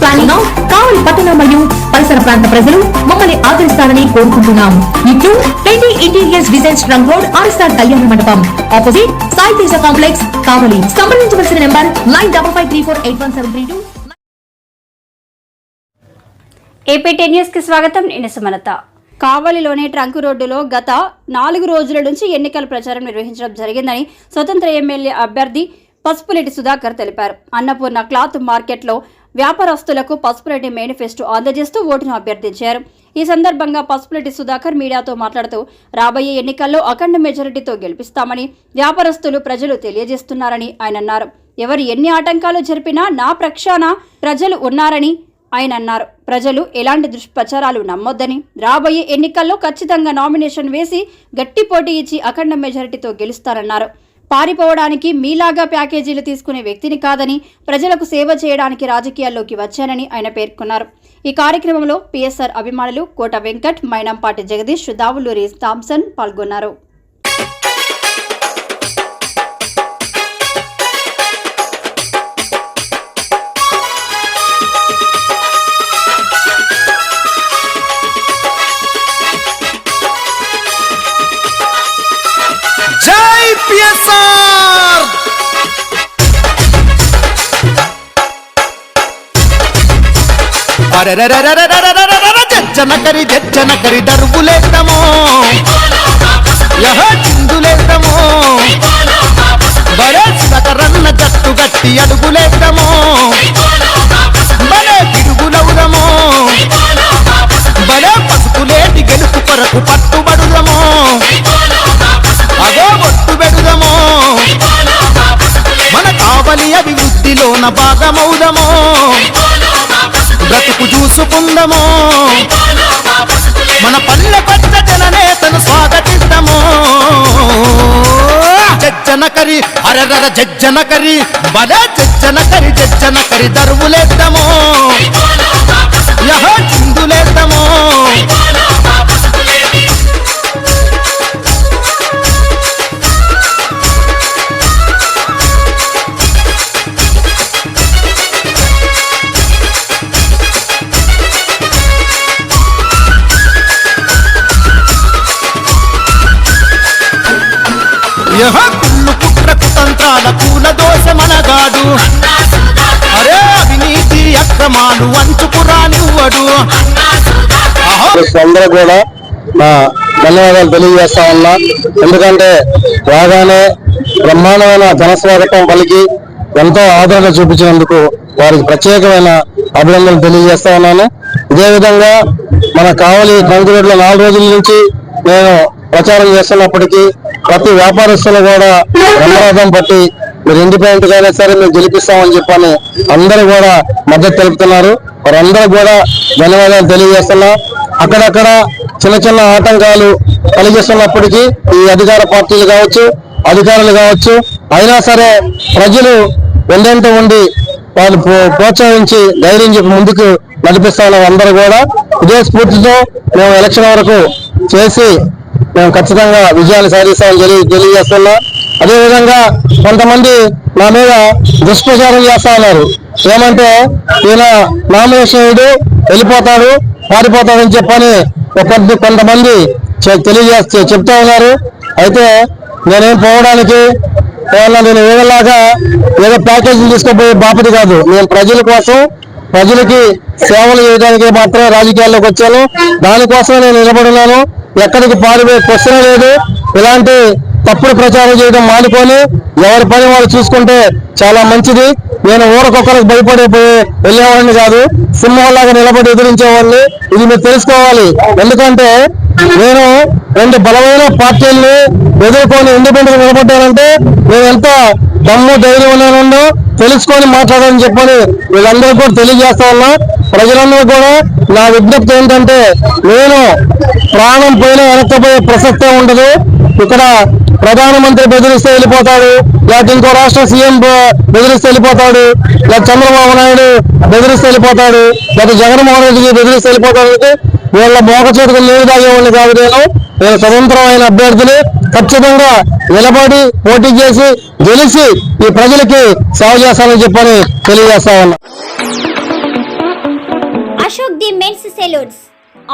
planning Kavali పట్టణ మరియు పరిసర ప్రాంత ప్రజలు మమ్మల్ని ఆదరిస్తారని కోరుకుంటున్నాం. ఇట్లు twenty interiors designs trunk road RSR కళ్యాణ మండపం. Opposite Sai Teja complex Kavali. సంప్రదించవలసిన number nine double five three four eight one seven three two. AP ten న్యూస్కి స్వాగతం. నేను సుమలత. కావలిలోని ట్రంక్ రోడ్డులో గత నాలుగు రోజుల నుంచి ఎన్నికల ప్రచారం నిర్వహించడం జరిగిందని స్వతంత్ర ఎమ్మెల్యే అభ్యర్థి పసుపులేటి సుధాకర్ తెలిపారు. అన్నపూర్ణ క్లాత్ మార్కెట్లో వ్యాపారస్తులకు పసుపులేటి మేనిఫెస్టో అందజేస్తూ ఓటును అభ్యర్థించారు. ఈ సందర్భంగా పసుపులేటి సుధాకర్ మీడియాతో మాట్లాడుతూ రాబోయే ఎన్నికల్లో అఖండ మెజారిటీతో గెలిపిస్తామని వ్యాపారస్తులు ప్రజలు తెలియజేస్తున్నారని ఆయన అన్నారు. ఎవరు ఎన్ని ఆటంకాలు జరిపినా నా ప్రక్షాన ప్రజలు ఉన్నారని ఆయన అన్నారు. ప్రజలు ఎలాంటి దుష్ప్రచారాలు నమ్మొద్దని రాబోయే ఎన్నికల్లో ఖచ్చితంగా నామినేషన్ వేసి గట్టి పోటీ ఇచ్చి అఖండ మెజారిటీతో గెలుస్తారన్నారు. పారిపోవడానికి మీలాగా ప్యాకేజీలు తీసుకునే వ్యక్తిని కాదని ప్రజలకు సేవ చేయడానికి రాజకీయాల్లోకి వచ్చానని ఆయన పేర్కొన్నారు. ఈ కార్యక్రమంలో పిఎస్ఆర్ అభిమానులు కోట వెంకట్ మైనంపాటి జగదీష్ దావులూరి థామ్సన్ పాల్గొన్నారు. జనకరి జనకరి దరువులేద్దాము యహ చిందులేద్దాము బరే సకరన్న జట్టు గట్టి అడుగులేద్దాము బలే తిరుగులవుదము బలే పసుపులేటి గెలుపు కొరకు పట్టుబడుదము భాగమౌదము బ్రతుకు చూసుకుందమో మన పల్లె పచ్చ జననేతను స్వాగతిద్దాము. జజ్జనకరి అరరర జజ్జనకరి బల జెచ్చన కరి దరువులేద్దాము. యహో కుతంత్రాల పూల దోశ మనగాడు. అరే అవినీతి అక్రమాలు వంచుకురానివ్వడు అహో. అందరూ కూడా నా ధన్యవాదాలు తెలియజేస్తా ఉన్నా. ఎందుకంటే రాగానే బ్రహ్మాండమైన ఘనస్వాగతం పలికి ఎంతో ఆదరణ చూపించినందుకు వారికి ప్రత్యేకమైన అభినందనలు తెలియజేస్తా ఉన్నాను. ఇదే విధంగా మన కావలి ట్రంక్ నాలుగు రోజుల నుంచి నేను ప్రచారం చేస్తున్నప్పటికీ ప్రతి వ్యాపారస్తులు కూడా బ్రహ్మరథం పట్టి మీరు ఇండిపెండెంట్ గానే సరే మేము గెలిపిస్తామని చెప్పని అందరూ కూడా మద్దతు తెలుపుతున్నారు. వారందరూ కూడా ధన్యవాదాలు తెలియజేస్తున్నా. అక్కడక్కడ చిన్న చిన్న ఆటంకాలు కలిగిస్తున్నప్పటికీ ఈ అధికార పార్టీలు కావచ్చు అధికారులు కావచ్చు అయినా సరే ప్రజలు వెంటంటూ ఉండి వాళ్ళు ప్రోత్సహించి ధైర్యం చెప్పి ముందుకు నడిపిస్తా అందరూ కూడా ఇదే స్ఫూర్తితో మేము ఎలక్షన్ వరకు చేసి మేము ఖచ్చితంగా విజయాలు సాధిస్తామని తెలియ తెలియజేస్తున్నా. అదేవిధంగా కొంతమంది నా మీద దుష్ప్రచారం చేస్తా ఉన్నారు. ఏమంటే ఈయన నామినేషన్ వేయడు, వెళ్ళిపోతాడు పారిపోతాడని చెప్పని ఒకటి కొంతమంది తెలియజేస్తే చెప్తా ఉన్నారు. అయితే నేనేం పోవడానికి కేవలం నేను ఏదలాగా ఏదో ప్యాకేజీలు తీసుకుపోయే బాపతి కాదు. నేను ప్రజల కోసం ప్రజలకి సేవలు చేయడానికి మాత్రమే రాజకీయాల్లోకి వచ్చాను. దానికోసమే నేను నిలబడున్నాను ఎక్కడికి పారిపోయే క్వశ్చన్ లేదు. ఇలాంటి తప్పుడు ప్రచారం చేయడం మానుకొని ఎవరి పని వాళ్ళు చూసుకుంటే చాలా మంచిది. నేను ఊరకొక్కరికి భయపడిపోయి వెళ్ళేవాడిని కాదు. సింహంలాగా నిలబడి ఎదిరించేవాడిని. ఇది మీరు తెలుసుకోవాలి. ఎందుకంటే నేను రెండు బలమైన పార్టీల్ని ఎదుర్కొని ఇండిపెండెంట్ నిలబడ్డానంటే నేను ఎంత దమ్ము ధైర్యం ఉన్నానో తెలుసుకొని మాట్లాడాలని చెప్పని వీళ్ళందరూ కూడా తెలియజేస్తా ఉన్నా. ప్రజలందరూ కూడా నా విజ్ఞప్తి ఏంటంటే నేను ప్రాణం పోయిన వెనక్కిపోయే ప్రసక్తే ఉండదు. ఇక్కడ ప్రధానమంత్రి బెదిరిస్తే వెళ్ళిపోతాడు లేకపోతే ఇంకో రాష్ట్ర సీఎం బెదిరిస్తే వెళ్ళిపోతాడు లేకపోతే చంద్రబాబు నాయుడు బెదిరిస్తే వెళ్ళిపోతాడు లేకపోతే జగన్మోహన్ రెడ్డికి బెదిరిస్తే వెళ్ళిపోతాడు వీళ్ళ మోక చేతులు నీరు తాగేవాళ్ళు కాదు నేను. నేను స్వతంత్రమైన అభ్యర్థిని. ఖచ్చితంగా నిలబడి పోటీ చేసి గెలిచి ఈ ప్రజలకి సేవ చేస్తానని చెప్పని తెలియజేస్తా ఉన్నా. Ashok the men's salons.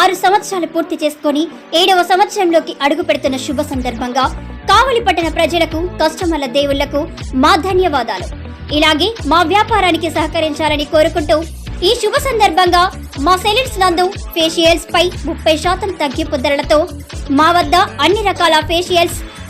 ఆరు సంవత్సరాలు పూర్తి చేసుకొని ఏడవ సంవత్సరంలోకి అడుగు పెడుతున్న శుభ సందర్భంగా కావలి పట్టణ ప్రజలకు కస్టమర్ల దేవుళ్ళకు మా ధన్యవాదాలు. ఇలాగే మా వ్యాపారానికి సహకరించాలని కోరుకుంటూ ఈ శుభ సందర్భంగా మా సెలూన్స్ నందు ఫేషియల్స్ పై ముప్పై శాతం తగ్గింపు ధరలతో మా వద్ద అన్ని రకాల ఫేషియల్స్